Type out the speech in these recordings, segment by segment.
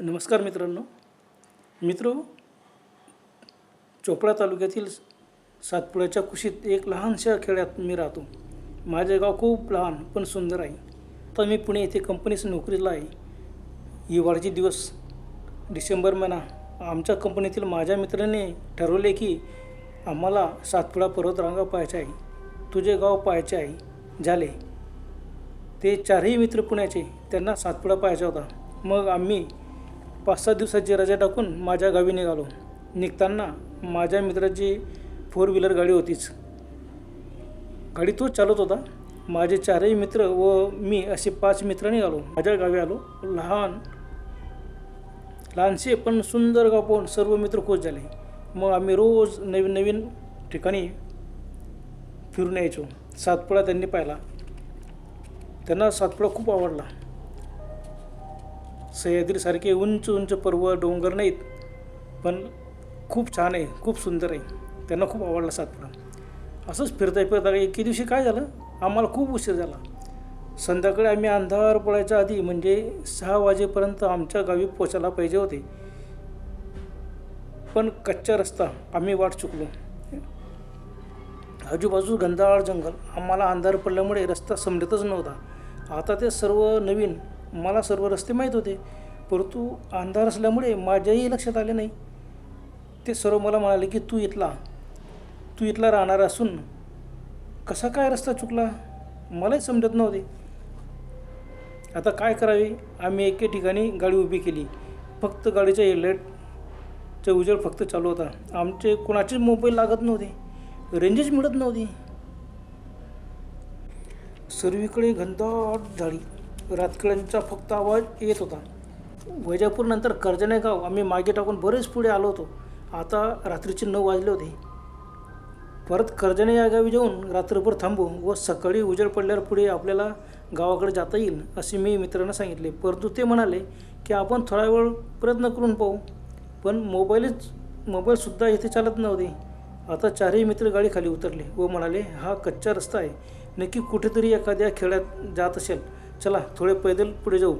नमस्कार मित्रांनो. मित्र चोपडा तालुक्यातील सातपुड्याच्या कुशीत एक लहानशा खेड्यात मी राहतो. माझे गाव खूप लहान पण सुंदर आहे. तर मी पुणे येथे कंपनीस नोकरीला आहे. हिवाळचे दिवस डिसेंबर महिना आमच्या कंपनीतील माझ्या मित्राने ठरवले की आम्हाला सातपुडा पर्वतरांगा पाहायचा आहे. तुझे गाव पाहायचे आहे. झाले. ते चारही मित्र पुण्याचे त्यांना सातपुडा पाहायचा होता. मग आम्ही पाच सहा दिवसाची रजा टाकून माझ्या गावी निघालो. निघताना माझ्या मित्राची फोर व्हीलर गाडी होतीच. गाडी तोच चालवत होता. माझे चारही मित्र व मी असे पाच मित्र निघालो. माझ्या गावी आलो. लहान लहानसे पण सुंदर गाव पाहून सर्व मित्र खुश झाले. मग आम्ही रोज नवीन नवीन ठिकाणी फिरून यायचो. सातपुडा त्यांनी पाहिला. त्यांना सातपुडा खूप आवडला. सह्याद्रीसारखे उंच उंच पर्वत डोंगर नाहीत पण खूप छान आहे खूप सुंदर आहे. त्यांना खूप आवडला सातपुडा. असंच फिरता फिरता एके दिवशी काय झालं? आम्हाला खूप उशीर झाला. संध्याकाळी आम्ही अंधार पडायच्या आधी म्हणजे सहा वाजेपर्यंत आमच्या गावी पोचायला पाहिजे होते. पण कच्चा रस्ता आम्ही वाट चुकलो. आजूबाजू गंधाळ जंगल आम्हाला अंधार पडल्यामुळे रस्ता समजतच नव्हता. आता ते सर्व नवीन मला सर्व रस्ते माहीत होते. परंतु अंधार असल्यामुळे माझ्याही लक्षात आले नाही. ते सर्व मला म्हणाले की तू इथला. तू इथला राहणार असून कसा काय रस्ता चुकला? मलाही समजत नव्हते. आता काय करावे? आम्ही एके ठिकाणी गाडी उभी केली. फक्त गाडीच्या हेडलाईटचा उजेड फक्त चालू होता. आमचे कोणाचेच मोबाईल लागत नव्हते. रेंजच मिळत नव्हती. सर्वीकडे घनदाट झाडी रातकड्यांचा फक्त आवाज येत होता. वैजापूरनंतर कर्जने गाव आम्ही मागे टाकून बरेच पुढे आलो होतो. आता रात्रीचे नऊ वाजले होते. परत कर्जने या गावी जाऊन रात्रभर थांबू व सकाळी उजेड पडल्यावर पुढे आपल्याला गावाकडे जाता येईल असे मी मित्रांना सांगितले. परंतु ते म्हणाले की आपण थोडा वेळ प्रयत्न करून पाहू. पण मोबाईलच मोबाईलसुद्धा इथे चालत नव्हते. आता चारही मित्र गाडी खाली उतरले व म्हणाले हा कच्चा रस्ता आहे. नक्की कुठेतरी एखाद्या खेड्यात जात असेल. चला थोडे पैदल पुढे जाऊ.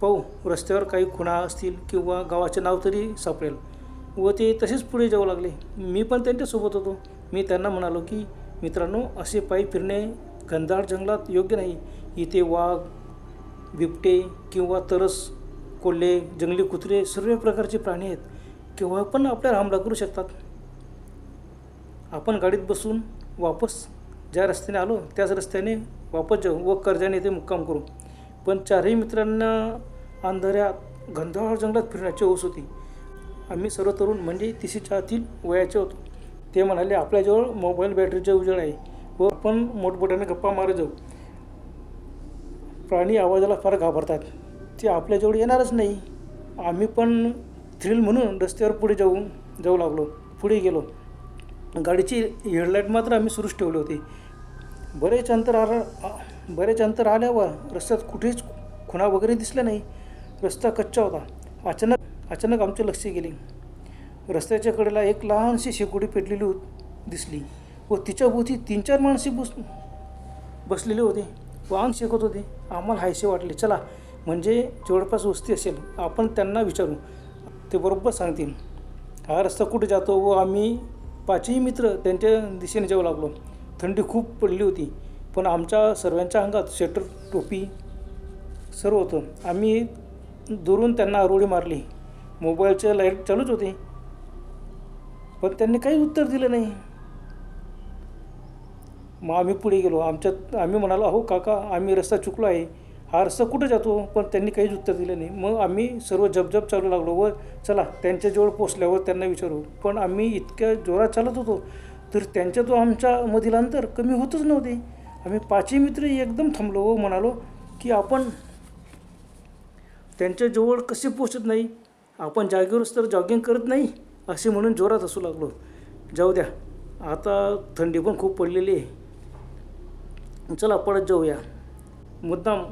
पाहू रस्त्यावर काही खुणा असतील किंवा गावाचे नाव तरी सापडेल. व ते तसेच पुढे जाऊ लागले. मी पण त्यांच्यासोबत होतो. मी त्यांना म्हणालो की मित्रांनो असे पायी फिरणे घनदाट जंगलात योग्य नाही. इथे वाघ बिबटे किंवा तरस कोल्हे जंगली कुत्रे सर्व प्रकारचे प्राणी आहेत. केव्हा पण आपल्याला हमला करू शकतात. आपण गाडीत बसून वापस ज्या रस्त्याने आलो त्याच रस्त्याने वापस जाऊ व कर्जाने येथे मुक्काम करू. पण चारही मित्रांना अंधाऱ्या घनदाट जंगलात फिरण्याची ओस होती. आम्ही सर्व तरुण म्हणजे तिशीच्या आतील वयाचे होतो. ते म्हणाले आपल्याजवळ मोबाईल बॅटरीचे उजेड आहे व आपण मोठमोठ्याने गप्पा मारत जाऊ. प्राणी आवाजाला फार घाबरतात. ते आपल्याजवळ येणारच नाही. आम्ही पण थ्रिल म्हणून रस्त्यावर पुढे जाऊन जाऊ लागलो. पुढे गेलो. गाडीची हेडलाईट मात्र आम्ही सुरूच ठेवली होती. बरेच अंतर आला बरेच अंतर आल्यावर रस्त्यात कुठेच खुणा वगैरे दिसल्या नाही. रस्ता कच्चा होता. अचानक अचानक आमचे लक्ष गेले. रस्त्याच्या कडेला एक लहानशी शेकोटी पेटलेली होत दिसली व तिच्या भोवती तीन चार माणसे बस बसलेले होते. व अंग शेकत होते. आम्हाला हायसे वाटले चला म्हणजे जवळपास वस्ती असेल. आपण त्यांना विचारू. ते बरोबर सांगतील. हा रस्ता कुठे जातो व आम्ही पाचही मित्र त्यांच्या दिशेने जाऊ लागलो. थंडी खूप पडली होती. पण आमच्या सर्वांच्या अंगात स्वेटर टोपी सर्व होतं. आम्ही दुरून त्यांना आरोळी मारली. मोबाईलचे लाइट चालूच होते. पण त्यांनी काही उत्तर दिलं नाही. मग आम्ही पुढे गेलो. आमच्यात आम्ही म्हणालो अहो काका आम्ही रस्ता चुकलो आहे. हा रस्ता कुठं जातो? पण त्यांनी काहीच उत्तर दिलं नाही. मग आम्ही सर्व जपजप चालू लागलो व चला त्यांच्याजवळ पोचल्यावर त्यांना विचारू. पण आम्ही इतक्या जोरात चालत होतो. तर त्यांच्या तो आमच्या मधील अंतर कमी होतच नव्हते. आम्ही पाचही मित्र एकदम थांबलो व म्हणालो की आपण त्यांच्याजवळ कसे पोचत नाही? आपण जागेवरच तर जॉगिंग करत नाही असे म्हणून जोरात असू लागलो. जाऊ द्या आता थंडी पण खूप पडलेली आहे. चला पळत जाऊया. मुद्दाम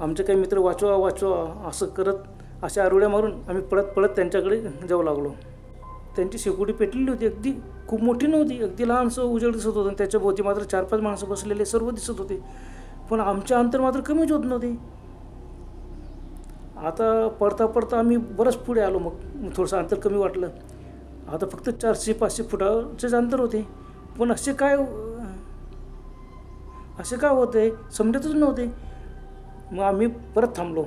आमचे काही मित्र वाचवा वाचवा असं करत अशा आरुड्या मारून आम्ही पळत पळत त्यांच्याकडे जाऊ लागलो. त्यांची शेकोटी पेटलेली होती अगदी. खूप मोठी नव्हती. अगदी लहानसं उजेड दिसत होतं आणि त्याच्या भोवती मात्र चार पाच माणसं बसलेले सर्व दिसत होते. पण आमचे अंतर मात्र कमीच होत नव्हते. आता पडता पडता आम्ही बरंच पुढे आलो मग. थोडंसं अंतर कमी वाटलं. आता फक्त चारशे पाचशे फुटाचेच अंतर होते. पण असे काय असे काय होते? समजतच नव्हते. मग आम्ही परत थांबलो.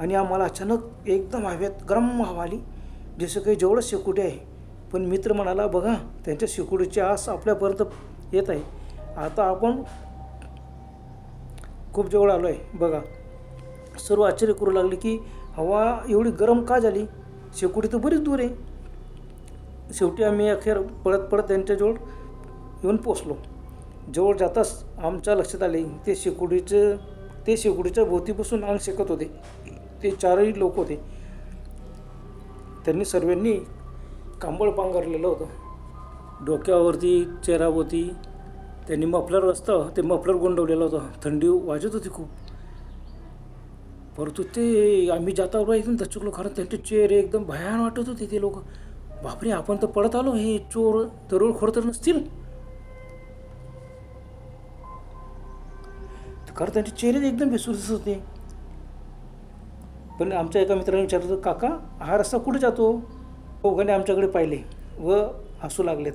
आणि आम्हाला अचानक एकदम हवेत गरम हवा आली. जसं काही जेवढं शेकोटी आहे. पण मित्र म्हणाला बघा त्यांच्या शिकुडीची आस आपल्यापर्यंत येत आहे. आता आपण खूप जवळ आलो आहे बघा. सर्व आश्चर्य करू लागले की हवा एवढी गरम का झाली? शेकोटी तर बरीच दूर आहे. शेवटी आम्ही अखेर पळत पळत त्यांच्याजवळ येऊन पोचलो जवळ जाताच आमच्या लक्षात आले ते शेकोटीचं ते शेकोटीच्या भोवती बसून अंग शेकत होते. ते चारही लोक होते. त्यांनी सर्वांनी कांबळ पांघरलेलं होतं. डोक्यावरती चेहरावरती त्यांनी मफलर असतं ते मफलर गोंडवलेलं होतं. थंडी वाजत होती खूप. परंतु ते आम्ही जाता एकदम दचकलो कारण त्यांचे चेहरे एकदम भयान वाटत होते ते लोक. बापरे आपण तर पडत आलो हे चोर दरोडखोर तर नसतील. कारण त्यांचे चेहरे एकदम बेसूर दिसत होते. पण आमच्या एका मित्राने विचारलं होतं, काका हा रस्ता कुठे जातो? दोघांनी आमच्याकडे पाहिले व हसू लागलेत.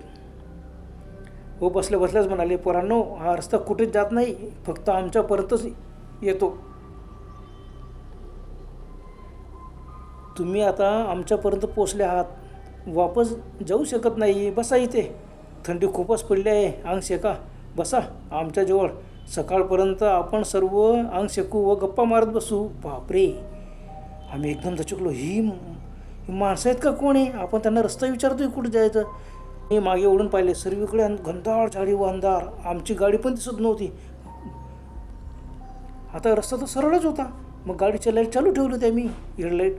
व बसल्या बसल्याच म्हणाले पोरांनो हा रस्ता कुठेच जात नाही फक्त आमच्यापर्यंतच येतो. तुम्ही आता आमच्यापर्यंत पोचले आहात. वापस जाऊ शकत नाही. बसा इथे. थंडी खूपच पडली आहे. अंग शेका. बसा. आमच्याजवळ सकाळपर्यंत आपण सर्व अंग शेकू व गप्पा मारत बसू. बापरे. आम्ही एकदम दचकलो. ही ही माणसं आहेत का कोण आहे आपण त्यांना रस्ता विचारतोय कुठं जायचं? मी मागे ओढून पाहिले सर्वीकडे अन- झाडी व अंधार. आमची गाडी पण दिसत नव्हती. आता रस्ता तर सरळच होता. मग गाडीच्या लाइट चालू ठेवली त्या आम्ही हेडलाईट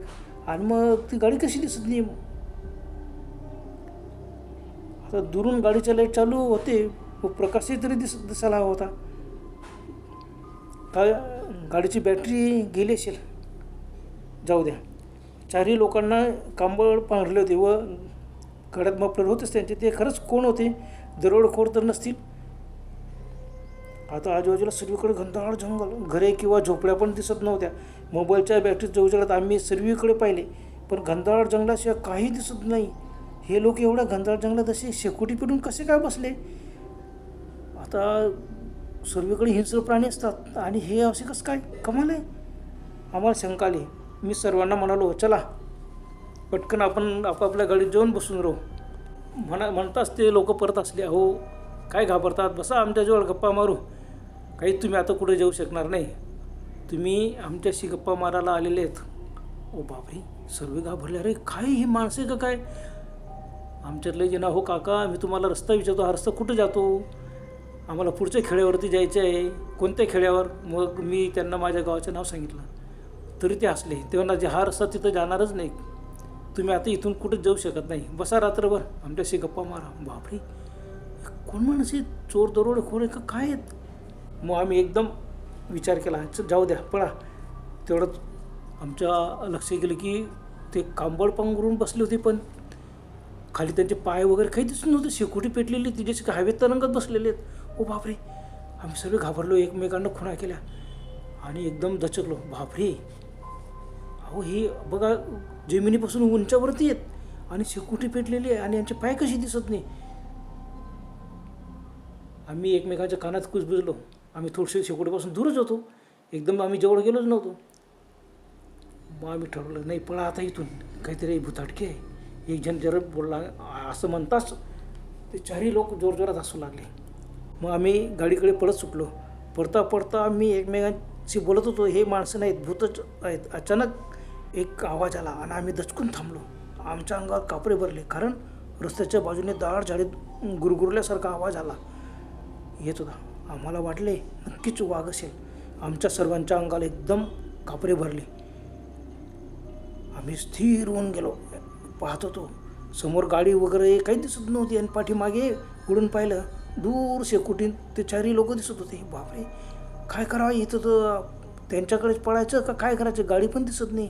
आणि मग ती गाडी कशी दिसत नाही? आता दुरून गाडीच्या लाइट चालू होते व प्रकाशही तरी दिस दिसायला हवा होता. का गाडीची बॅटरी गेली असेल. जाऊ द्या. चारही लोकांना कांबळ पांघरले होते व गड्यात मफलर होतेच त्यांचे. ते खरंच कोण होते? दरोडखोर तर नसतील. आता आजूबाजूला सर्वीकडे घनदाट जंगल घरे किंवा झोपड्या पण दिसत नव्हत्या. मोबाईलच्या बॅटरीत जवळजवळात आम्ही सर्वीकडे पाहिले. पण घनदाट जंगलाशिवाय काही दिसत नाही. हे लोक एवढ्या घनदाट जंगलात असे शेकोटी पिटून कसे काय बसले? आता सर्वीकडे हिंस्र प्राणी असतात आणि हे असे कसं काय? कमाल आहे. आम्हाला शंका आली. मी सर्वांना म्हणालो चला पटकन आपण आपापल्या गाडीत जाऊन बसून राहू. म्हणा म्हणताच ते लोक परत असले अहो काय घाबरतात? बसा आमच्याजवळ गप्पा मारू. काही तुम्ही आता कुठे जाऊ शकणार नाही. तुम्ही आमच्याशी गप्पा मारायला आलेले आहेत. ओ बापरे सर्व घाबरले. अरे काय? ही माणसे का काय? आमच्यातले जे ना हो काका मी तुम्हाला रस्ता विचारतो. हा रस्ता कुठं जातो? आम्हाला पुढच्या खेड्यावरती जायचं आहे. कोणत्या खेड्यावर? मग मी त्यांना माझ्या गावाचं नाव सांगितलं. तरी ते असले तेव्हा जे हा रस्ता तिथं जाणारच नाही. तुम्ही आता इथून कुठंच जाऊ शकत नाही. बसा रात्रभर. आमच्याशी गप्पा मारा. बापरे. कोण माणसे चोर दरोडे खोरे का काय आहेत? मग आम्ही एकदम विचार केला जाऊ द्या पळा. तेवढंच आमच्या लक्ष गेलं की ते कांबळ पांघरून बसले होते पण खाली त्यांचे पाय वगैरे काही दिसून नव्हते. शेकोटी पेटलेली तिच्याशी हायवे हवेत तरंगत बसलेले आहेत. ओ बापरे. आम्ही सगळे घाबरलो एकमेकांना खुणा केल्या आणि एकदम दचकलो. बापरे. अहो हे बघा जमिनीपासून उंचावरती आहेत. आणि शेकोटी पेटलेली आहे आणि यांचे पाय कशी दिसत नाही. आम्ही एकमेकांच्या कानात कुजबुजलो आम्ही थोडसे शेकोटीपासून दूरच होतो. एकदम आम्ही जवळ गेलोच नव्हतो. मग आम्ही ठरवलं नाही पळा आता इथून. काहीतरी भुताटकी आहे. एक जण जर बोलला असं म्हणताच. ते चारही लोक जोरजोरात हसू लागले. मग आम्ही गाडीकडे पळत सुटलो. पडता पडता आम्ही एकमेकांशी बोलत होतो. हे माणसं नाहीत भूतच आहेत. अचानक एक आवाज आला आणि आम्ही दचकून थांबलो. आमच्या अंगावर कापरे भरले कारण रस्त्याच्या बाजूने दाट झाडीत गुरगुरल्यासारखा आवाज आला. येत होता. आम्हाला वाटले नक्कीच वाघ असेल. आमच्या सर्वांच्या अंगाला एकदम कापरे भरले. आम्ही स्थिर होऊन गेलो. पाहत होतो. समोर गाडी वगैरे काही दिसत नव्हती आणि पाठीमागे उडून पाहिलं दूर शेकोटीन ते चारही लोक दिसत होते. बापरे! काय करावं? इथं तर त्यांच्याकडेच पळायचं का? काय करायचं? गाडी पण दिसत नाही.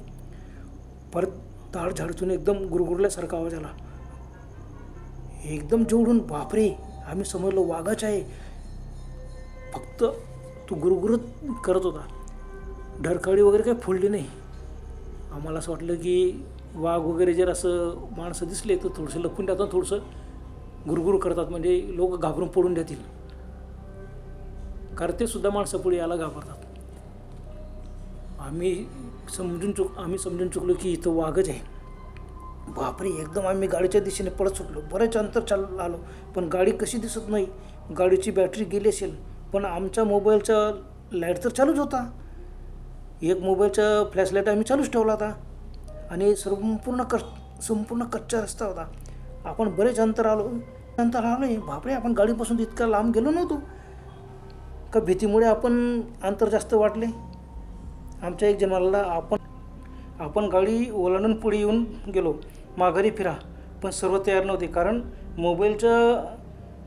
परत ताळ झाडतून एकदम गुरगुरल्यासारखा आवाज आला. एकदम जेवढून बापरे आम्ही समजलो वाघाच आहे. फक्त तो गुरगुरत करत होता. ढरकाळी वगैरे काही फोडली नाही. आम्हाला असं वाटलं की वाघ वगैरे जर असं माणसं दिसले तर थोडंसं लपून टाकतात थोडंसं गुरगुर करतात म्हणजे लोक घाबरून पडून देतील. कारण ते सुद्धा माणसं पुढे याला घाबरतात. आम्ही समजून चुक आम्ही समजून चुकलो की इथं वाघच आहे. बापरे एकदम आम्ही गाडीच्या दिशेने पळत सुटलो. बरेच अंतर चाल आलो. पण गाडी कशी दिसत नाही? गाडीची बॅटरी गेली असेल. पण आमच्या मोबाईलचा लाइट तर चालूच होता. एक मोबाईलचा फ्लॅशलाईट आम्ही चालूच ठेवला होता. आणि संपूर्ण क संपूर्ण कच्चा रस्ता होता. आपण बरेच अंतर आलो. अंतर आलो आहे बापरे आपण गाडीपासून इतका लांब गेलो नव्हतो. का भीतीमुळे आपण अंतर जास्त वाटले? आमच्या एक जन्माला आपण आपण गाडी ओलांडून पुढे येऊन गेलो. माघारी फिरा. पण सर्व तयार नव्हते. कारण मोबाईलचा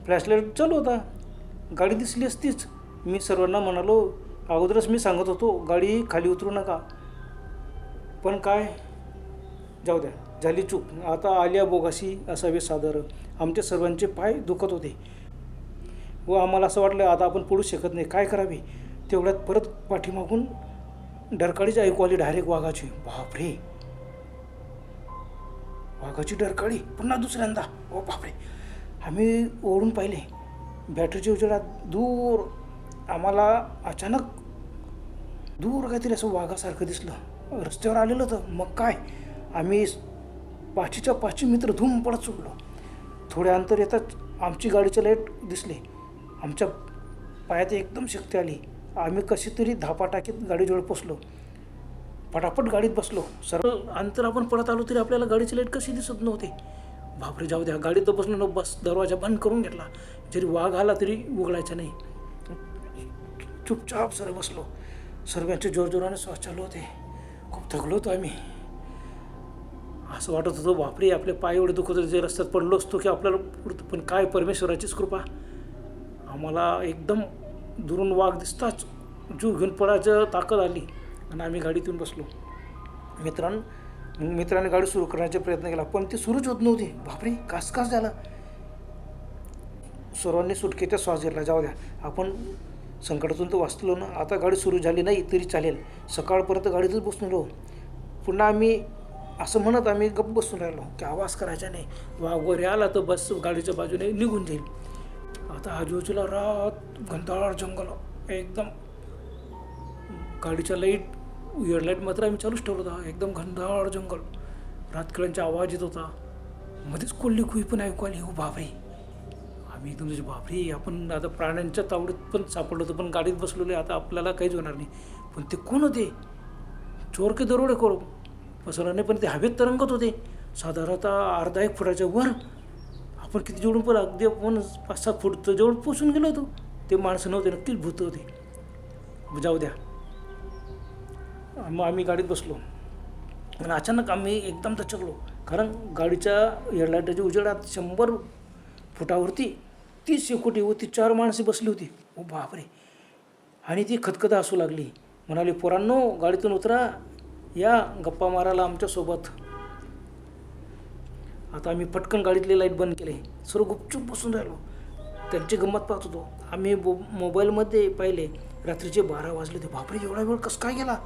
फ्लॅशलाईट चालू होता. गाडी दिसली असतीच. मी सर्वांना म्हणालो अगोदरच मी सांगत होतो गाडी खाली उतरू नका. पण काय? जाऊ द्या. झाली चूक. आता आल्या बोगाशी असावे सादर. आमच्या सर्वांचे पाय दुखत होते. व आम्हाला असं वाटलं आता आपण पडू शकत नाही. काय करावे? तेवढ्यात परत पाठीमागून डरकाळीच ऐकू आली डायरेक्ट वाघाची. बापरे. वाघाची डरकाळी. पुन्हा दुसऱ्यांदा. ओ बापरे. आम्ही ओढून पाहिले. बॅटरीच्या उजेडात दूर. आम्हाला अचानक दूर काहीतरी असं वाघासारखं दिसलं. रस्त्यावर आलेलं होतं. मग काय? आम्ही पाचीच्या पाचवी मित्र धूम पडत सुटलो. थोड्या अंतर येताच आमची गाडीचे लाइट दिसले. आमच्या पायात एकदम शक्ती आली. आम्ही कशी तरी धापा टाकीत गाडीजवळ पोचलो. पटापट गाडीत बसलो. सरळ अंतर आपण पडत आलो तरी आपल्याला गाडीची लाइट कशी दिसत नव्हती. बापरे जाऊ द्या गाडीत बसलो न बस दरवाजा बंद करून घेतला. जरी वाघ आला तरी उघडायचा नाही. चुपचाप सर बसलो. सर्वांचे जोरजोराने श्वास चालू होते. खूप थकलो होतो आम्ही. असं वाटत होतं बापरे आपले पाय एवढे दुखत होते जे रस्त्यात पडलो असतो की आपल्याला पण काय परमेश्वराचीच कृपा. आम्हाला एकदम दुरून वाघ दिसताच जीव घेऊन पडायचं ताकद आली आणि आम्ही गाडीतून बसलो. मित्रां मित्राने गाडी सुरू करण्याचा प्रयत्न केला पण ती सुरूच होत नव्हती. बापरे कास कास झाला. सर्वांनी सुटकेचा श्वास घेतला जाऊ द्या आपण संकटातून तर वाचलो ना आता गाडी सुरू झाली नाही तरी चालेल. सकाळपर्यंत गाडीतच बसून राहू. पुन्हा आम्ही असं म्हणत आम्ही गप्प बसून राहिलो की आवाज करायचा नाही? वाघ वगैरे आला तर बस गाडीच्या बाजूने निघून जाईल. आता आजूबाजूला रात घंटाळ जंगल. एकदम गाडीच्या लाइट लाइट मात्र आम्ही चालूच ठेवलं होता. एकदम घनदाळ जंगल. रातकिळ्यांचा आवाज येत होता. मध्येच कोल्ली खुई पण ऐकू आली हो बापरे! आम्ही एकदम तुझे म्हणजे बापरे! आपण आता प्राण्यांच्या तावडीत पण सापडलो होतो पण गाडीत बसलेले आता आपल्याला काहीच होणार नाही. पण ते कोण होते? चोर के दरोडे करू पसरणे पण ते हवेत तरंगत होते. साधारणतः अर्धा एक फुटाच्या वर पण किती जेवढून पण अगदी आपण पाच सात फुटतं जेवढं पोसून गेलो होतो ते माणसं नव्हते नक्कीच भूत होते जाऊ द्या मग आम्ही गाडीत बसलो आणि अचानक आम्ही एकदम दचकलो कारण गाडीच्या हेडलाईटाच्या उजेडात शंभर फुटावरती तीस शेकोटी होती चार माणसे बसली होती ओ बापरे आणि ती खतखता असू लागली म्हणाली पोरांनो गाडीतून उतरा या गप्पा मारायला आमच्यासोबत आता आम्ही पटकन गाडीतले लाइट बंद केले. सर्व गुपचूप बसून राहिलो. त्यांची गंमत पाहत होतो. आम्ही बो मोबाईलमध्ये पाहिले. रात्रीचे बारा वाजले ते बापरे एवढा वेळ कसं काय गेला?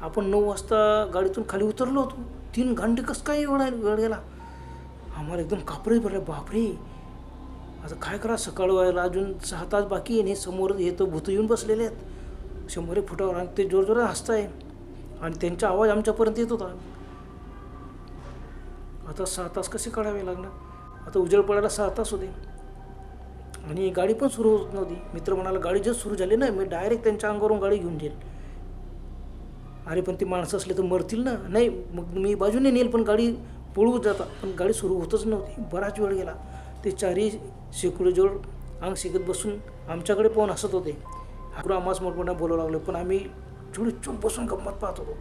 आपण नऊ वाजता गाडीतून खाली उतरलो होतो. तीन घंटे कसं काय एवढा वेळ गेला? आम्हाला एकदम कापरे भरले बापरे! आता काय करा? सकाळ व्हायला अजून सहा तास बाकी आहे आणि समोर येतं भूत येऊन बसलेले आहेत. शंभर फुटावर आणि ते जोरजोरात हसताय. आणि त्यांचा आवाज आमच्यापर्यंत येत होता. आता सहा तास कसे काढावे लागणार? आता उजेड पडायला सहा तास होते. आणि गाडी पण सुरू होत नव्हती. मित्र म्हणाला गाडी जर सुरू झाली ना मी डायरेक्ट त्यांच्या अंगावरून गाडी घेऊन जाईल अरे पण ती माणसं असले तर मरतील ना? नाही मग मी बाजूने नेईल पण गाडी पळू जाता. पण गाडी सुरू होतच नव्हती. बराच वेळ गेला. ते चारही शेकडोजवळ अंग शिकत बसून आमच्याकडे पाहून हसत होते. हाकरू आम्हाच मोठमोठ्या बोलावं लागलो पण आम्ही थोडी चुप बसून गंमत पाहत होतो.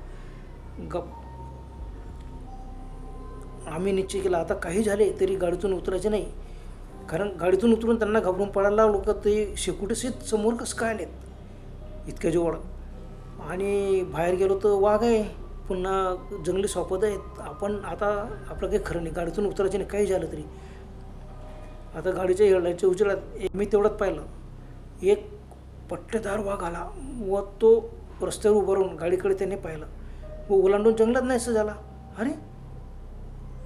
गप आम्ही निश्चय केला आता काही झाले तरी गाडीतून उतरायचे नाही. कारण गाडीतून उतरून त्यांना घाबरून पडायला लागलो का ते शेकुटेसेत समोर कसं काय आलेत? इतक्या जवळ आणि बाहेर गेलो तर वाघ आहे पुन्हा जंगली सोपत आहेत. आपण आता आपलं काही खरं नाही गाडीतून उतरायचे नाही काही झालं तरी. आता गाडीच्या हेडलाईटच्या उजेडात मी तेवढ्यात पाहिलं. एक पट्टेदार वाघ आला व तो रस्त्यावर उभा राहून गाडीकडे त्याने पाहिलं. व ओलांडून जंगलात नाहीसं झाला. अरे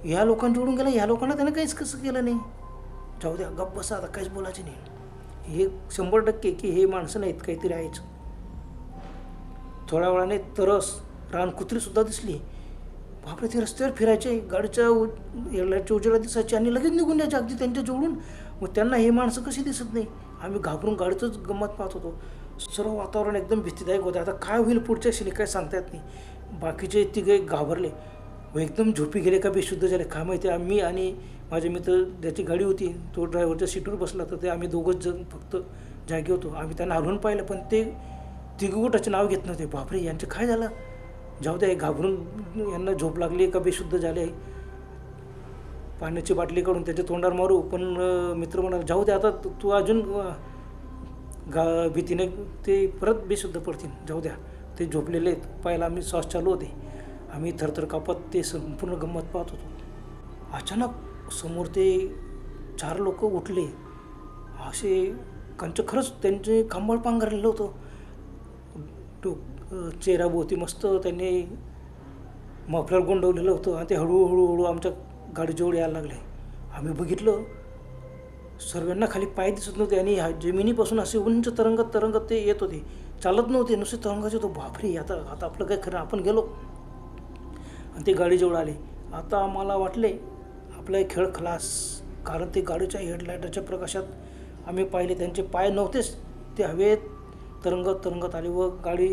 ह्या लोकांजवळून गेला ह्या लोकांना त्याने काहीच कसं केलं नाही. जाऊ द्या गप्प बसा आता काहीच बोलायचं नाही. हे शंभर टक्के की हे माणसं नाहीत काहीतरी आहेच. थोड्या वेळाने तरस रानकुत्रीसुद्धा दिसली. बापरे ते रस्त्यावर फिरायचे गाडीच्या उ लाईटच्या उजेला दिसायचे आणि लगेच निघून द्यायचे अगदी त्यांच्या जोडून. मग त्यांना हे माणसं कशी दिसत नाही? आम्ही घाबरून गाडीतच गंमत पाहत होतो. सर्व वातावरण एकदम भीतीदायक होतं. आता काय होईल पुढच्या क्षणी काय सांगता येत नाही. बाकीचे तिघे घाबरले. मग एकदम झोपी गेले का बेशुद्ध झाले काय माहिती आम्ही आणि माझे मित्र ज्याची गाडी होती तो ड्रायव्हरच्या सीटवर बसला. तर ते आम्ही दोघंच जण फक्त जागे होतो. आम्ही त्यांना हरवून पाहिलं पण ते तिघगोटाचे नाव घेत नव्हते. बापरे यांचं काय झालं? जाऊ द्या घाबरून यांना झोप लागली का बेशुद्ध झाले. पाण्याची बाटली काढून त्याच्या तोंडावर मारू. पण मित्र म्हणाला जाऊ द्या आता तू- अजून गा भीतीने ते परत बेशुद्ध पडतील. जाऊ द्या ते झोपलेले आहेत. पाहायला आम्ही श्वास चालू होते. आम्ही थरथर कापत ते संपूर्ण गंमत पाहत होतो. अचानक समोर ते चार लोक उठले. असे त्यांचं खरंच त्यांचे खांबळ पांघरलेलं होतं. टोक चेहराभोवती मस्त त्यांनी मफलर गोंडवलेलं होतं आणि ते हळूहळू हळू आमच्या गाडीजवळ यायला लागले. आम्ही बघितलं सर्वांना खाली पाय दिसत नव्हते आणि ह्या जमिनीपासून असे उंच तरंगत तरंगत ते येत होते. चालत नव्हते नुसते तरंगाचे होतो. बापरे आता आता आपलं काय खरं आपण गेलो. आणि ते गाडीजवळ आले आता आम्हाला वाटले आपला खेळ खलास कारण ते गाडीच्या हेडलाईटाच्या प्रकाशात आम्ही पाहिले त्यांचे पाय नव्हतेच ते हवेत तरंगत तरंगत आले व गाडी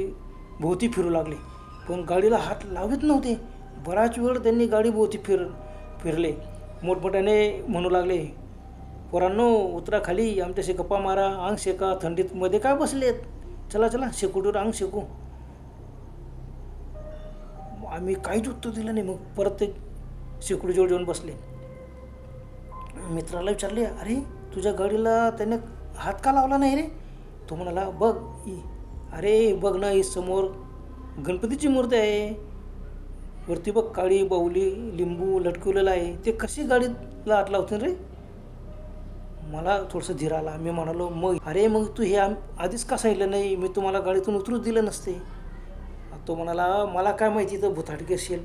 भोवती फिरू लागले. पण गाडीला हात लावत नव्हते. बराच वेळ त्यांनी गाडी भोवती फिर फिरले. मोठमोठ्याने म्हणू लागले पोरांनो उतरा खाली आमच्याशी गप्पा मारा अंग शेका थंडीत मध्ये काय बसलेत? चला चला शेकुटीवर अंग शेकू. आम्ही काहीच उत्तर दिलं नाही. मग परत ते शेकडीजवळ जाऊन बसले. मित्राला विचारले अरे तुझ्या गाडीला त्याने हात का लावला नाही रे? तो म्हणाला बघ अरे बघ ना ही समोर गणपतीची मूर्ती आहे. वरती बघ काळी बाहुली लिंबू लटकवलेलं आहे. ते कशी गाडीला हात लावते रे? मला थोडंसं धीर आला. मी म्हणालो मग अरे मग तू हे आम आधीच का सांगितलं नाही? मी तुम्हाला गाडीतून उतरूच दिलं नसते. तो म्हणाला मला काय माहिती तर भुताटकी असेल.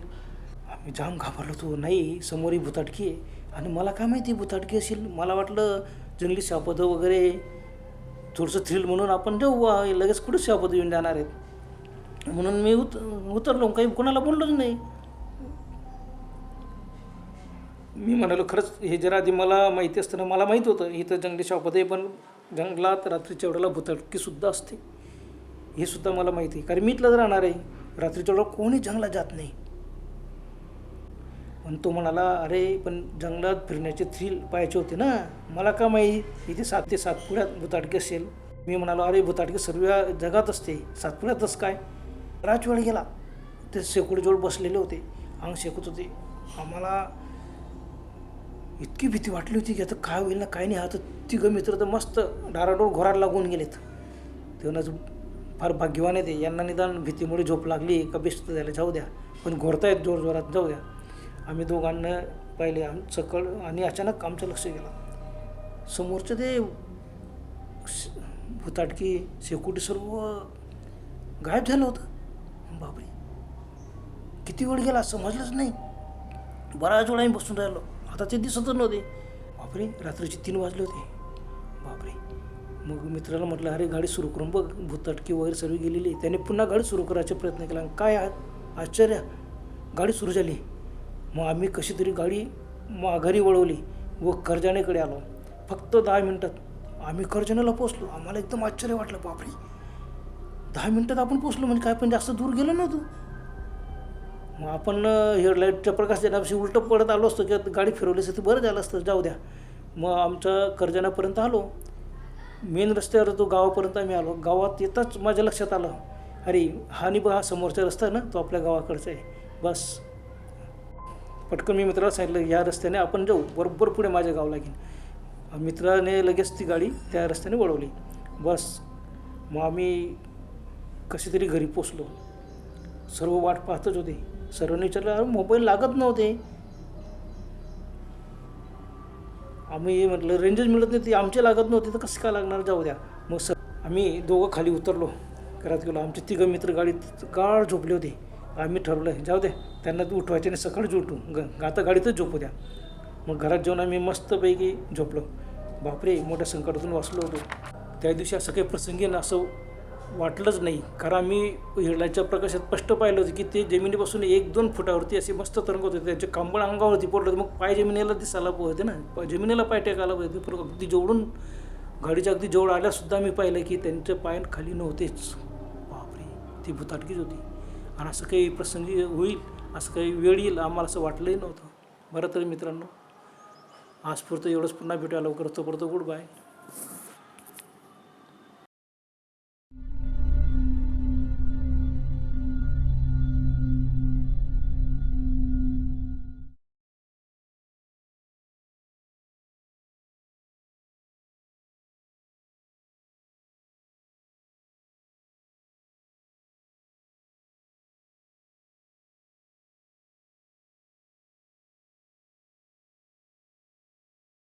आम्ही जाम घाबरलो तो नाही समोरही भुताटकी आहे. आणि मला काय माहिती भुताटकी असेल? मला वाटलं जंगली शापदं वगैरे थोडंसं थ्रिल म्हणून आपण जाऊ वा लगेच कुठं शापद येऊन जाणार आहेत? म्हणून मी उत उतरलो काही कोणाला बोललोच नाही. मी म्हणालो खरंच हे जरा आधी मला माहिती असताना मला माहीत होतं इथं जंगली शापद आहे पण जंगलात रात्रीच्या वेळेला भुताटकीसुद्धा असते. हे सुद्धा मला माहिती आहे. कारण मी इथलंच राहणार आहे. रात्रीच्या वेळेला कोणी जंगलात जात नाही. पण तो म्हणाला अरे पण जंगलात फिरण्याचे थ्रिल पाहायचे होते ना. मला का माहीत? इथे सात ते सातपुड्यात भुताटकी असेल. मी म्हणालो अरे भुताटकी सर्व जगात असते. सातपुड्यातच काय? बराच वेळ गेला. ते शेकोडीजवळ बसलेले होते. अंग शेकत होते. आम्हाला इतकी भीती वाटली होती की आता काय होईल ना काय नाही. आता तिघं मित्र तर मस्त डाराडोळ घोराड लागून गेलेत. तेव्हाच फार भाग्यवान येते यांना निदान भीतीमुळे झोप लागली का बेस्त झालं जाऊ द्या. पण घोरतायत जोर जोरात जाऊ द्या. आम्ही दोघांना पाहिले आम सकळ आणि अचानक आमचं लक्ष गेलं. समोरचं ते भुताटकी शेकोटी सर्व गायब झालं होतं. बापरे. किती वेळ गेला समजलंच नाही. बराच वेळ आम्ही बसून राहिलो. आता ते दिसतच नव्हते. बापरे रात्रीचे तीन वाजले होते. बापरे. मग मित्राला म्हटलं अरे गाडी सुरू करून बघ भूतटकी वगैरे सर्व गेलेली त्याने पुन्हा गाडी सुरू करायचा प्रयत्न केला. काय आश्चर्य गाडी सुरू झाली. मग आम्ही कशी तरी गाडी माघारी वळवली व कर्जानेकडे आलो. फक्त दहा मिनटात आम्ही कर्जनेला पोचलो आम्हाला एकदम आश्चर्य वाटलं बापरे! दहा मिनटात आपण पोचलो म्हणजे काय? पण जास्त दूर गेलो नव्हतो मग आपण हेडलाईटच्या प्रकाश देण्यापाशी उलटं पडत आलो असतो किंवा गाडी फिरवली असते तर बरं झालं असतं. जाऊ द्या. मग आमच्या कर्जनापर्यंत आलो. मेन रस्त्यावर तो गावापर्यंत आम्ही आलो. गावात येताच माझ्या लक्षात आलं अरे हा नि बघा हा समोरचा रस्ता आहे ना तो आपल्या गावाकडचा आहे. बस. पटकन मी मित्राला सांगितलं या रस्त्याने आपण जाऊ. बरोबर पुढे माझ्या गावाला घेईन मित्राने लगेच ती गाडी त्या रस्त्याने वळवली. बस. मग आम्ही कसे तरी घरी पोचलो सर्व वाट पाहतच होते. सर्वांनी विचारलं अरे मोबाईल लागत नव्हते. आम्ही म्हटलं रेंजच मिळत नाही ती आमचे लागत नव्हती तर कसं काय लागणार? जाऊ द्या. मग सर आम्ही दोघं खाली उतरलो. घरात गेलो. आमचे तिघं मित्र गाडीत गाळ झोपले होते. आम्ही ठरवलं जाऊ द्या त्यांना उठवायचे आणि सकाळीच उठू ग आता गाडीतच झोपू द्या. मग घरात जेवण आम्ही मस्तपैकी झोपलो. बापरे मोठ्या संकटातून वाचलो होतो. त्या दिवशी असं काही प्रसंगी ना असं वाटलंच नाही. कारण मी हिरड्याच्या प्रकाशात स्पष्ट पाहिलं होतं की ते जमिनीपासून एक दोन फुटावरती असे मस्त तरंगत होते. त्यांच्या कांबळ अंगावरती पडलं होतं. मग पाय जमिनीला दिसायला होते ना. जमिनीला पाय टेकायला पाहिजे पण अगदी जेवढून गाडीच्या अगदी जवळ आल्यासुद्धा मी पाहिलं की त्यांच्या पाय खाली नव्हतेच. बापरे ती भुताटकीच होती. आणि असं काही प्रसंगी होईल असं काही वेळ येईल आम्हाला असं वाटलंही नव्हतं. बरं तरी मित्रांनो आजपुरतं एवढंच. पुन्हा भेटूया लवकर तोपर्यंत गुड बाय.